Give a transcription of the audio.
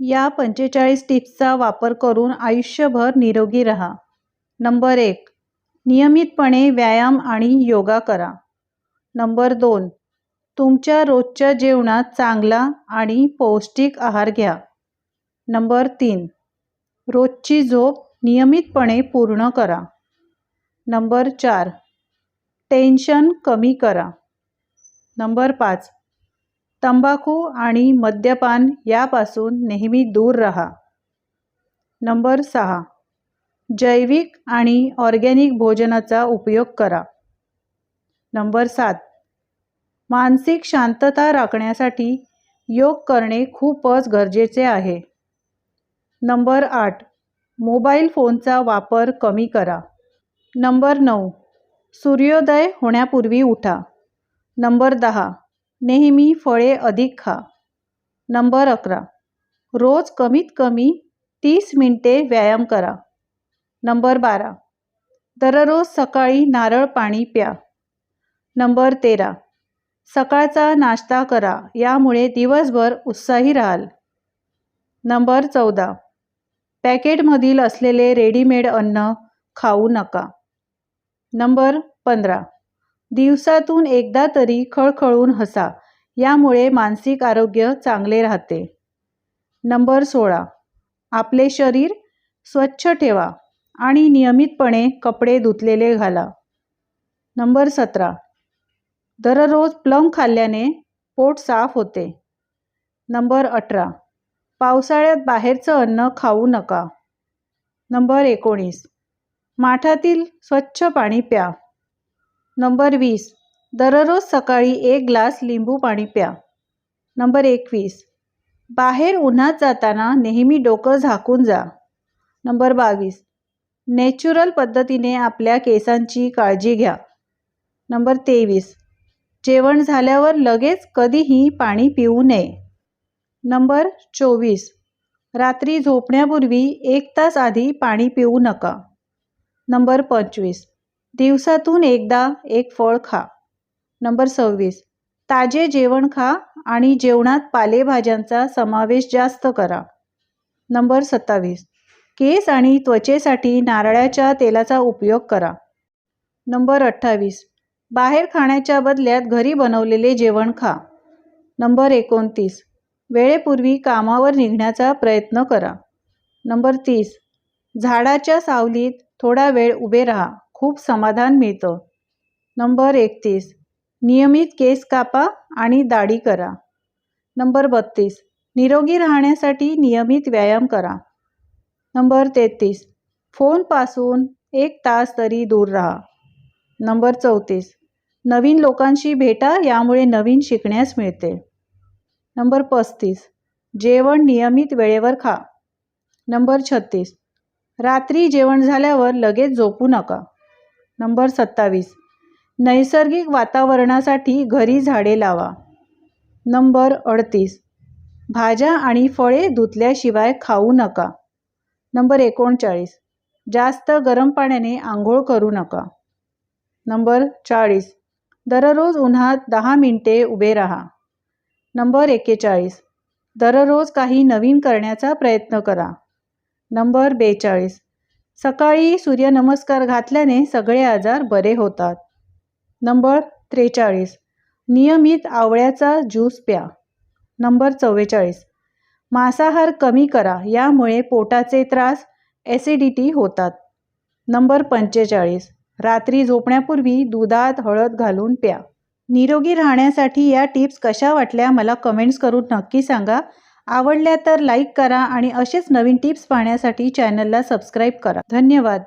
या पंचेचाळीस टिप्सचा वापर करून आयुष्यभर निरोगी राहा. नंबर एक नियमितपणे व्यायाम आणि योगा करा. नंबर दोन तुमच्या रोजच्या जेवणात चांगला आणि पौष्टिक आहार घ्या. नंबर तीन रोजची झोप नियमितपणे पूर्ण करा. नंबर चार टेन्शन कमी करा. नंबर पाच तंबाखू आणि मद्यपान यापासून नेहमी दूर राहा. नंबर सहा. जैविक आणि ऑर्गॅनिक भोजनाचा उपयोग करा. नंबर सात. मानसिक शांतता राखण्यासाठी योग करणे खूपच गरजेचे आहे. नंबर आठ. मोबाईल फोनचा वापर कमी करा. नंबर नऊ. सूर्योदय होण्यापूर्वी उठा. नंबर दहा. नेहमी फळे अधिक खा. नंबर अकरा. रोज कमीत कमी तीस मिनटे व्यायाम करा. नंबर बारा. दररोज सकाळी नारळ पाणी प्या. नंबर तेरा. सकाळचा नाश्ता करा यामुळे दिवसभर उत्साही राहाल. नंबर चौदा. पॅकेटमधील असलेले रेडीमेड अन्न खाऊ नका. नंबर पंधरा. दिवसातून एकदा तरी खळखळून हसा. यामुळे मानसिक आरोग्य चांगले राहते. नंबर सोळा. आपले शरीर स्वच्छ ठेवा आणि नियमितपणे कपडे धुतलेले घाला. नंबर सतरा. दररोज प्लम खाल्ल्याने पोट साफ होते. नंबर अठरा. पावसाळ्यात बाहेरचं अन्न खाऊ नका. नंबर एकोणीस. माठातील स्वच्छ पाणी प्या. नंबर वीस. दररोज सकाळी एक ग्लास लिंबू पाणी प्या. नंबर एकवीस. बाहेर उन्हात जाताना नेहमी डोकं झाकून जा. नंबर बावीस. नॅचरल पद्धतीने आपल्या केसांची काळजी घ्या. नंबर तेवीस. जेवण झाल्यावर लगेच कधीही पाणी पिऊ नये. नंबर चोवीस. रात्री झोपण्यापूर्वी एक तास आधी पाणी पिऊ नका. नंबर पंचवीस. दिवसातून एकदा एक फळ खा. नंबर सव्वीस. ताजे जेवण खा आणि जेवणात पालेभाज्यांचा समावेश जास्त करा. नंबर सत्तावीस. केस आणि त्वचेसाठी नारळाच्या तेलाचा उपयोग करा. नंबर अठ्ठावीस. बाहेर खाण्याच्या बदल्यात घरी बनवलेले जेवण खा. नंबर एकोणतीस. वेळेपूर्वी कामावर निघण्याचा प्रयत्न करा. नंबर तीस. झाडाच्या सावलीत थोडा वेळ उभे राहा. खूप समाधान मिळतं. नंबर एकतीस. नियमित केस कापा आणि दाढी करा. नंबर बत्तीस. निरोगी राहण्यासाठी नियमित व्यायाम करा. नंबर तेहतीस. फोनपासून एक तास तरी दूर राहा. नंबर चौतीस. नवीन लोकांशी भेटा यामुळे नवीन शिकण्यास मिळते. नंबर पस्तीस. जेवण नियमित वेळेवर खा. नंबर छत्तीस. रात्री जेवण झाल्यावर लगेच झोपू नका. नंबर सत्तावीस. नैसर्गिक वातावरणासाठी घरी झाडे लावा. नंबर अडतीस. भाज्या आणि फळे धुतल्याशिवाय खाऊ नका. नंबर एकोणचाळीस. जास्त गरम पाण्याने आंघोळ करू नका. नंबर चाळीस. दररोज उन्हात दहा मिनटे उभे राहा. नंबर एक्केचाळीस. दररोज काही नवीन करण्याचा प्रयत्न करा. नंबर बेचाळीस. सकाळी सूर्यनमस्कार घातल्याने सगळे आजार बरे होतात. नंबर त्रेचाळीस. नियमित आवळ्याचा ज्यूस प्या. नंबर चव्वेचाळीस. मांसाहार कमी करा यामुळे पोटाचे त्रास ॲसिडिटी होतात. नंबर पंचेचाळीस. रात्री झोपण्यापूर्वी दुधात हळद घालून प्या. निरोगी राहण्यासाठी या टिप्स कशा वाटल्या मला कमेंट्स करून नक्की सांगा. आवडल्या तर लाईक करा आणि असेच नवीन टिप्स पाहण्यासाठी चॅनलला सबस्क्राईब करा. धन्यवाद.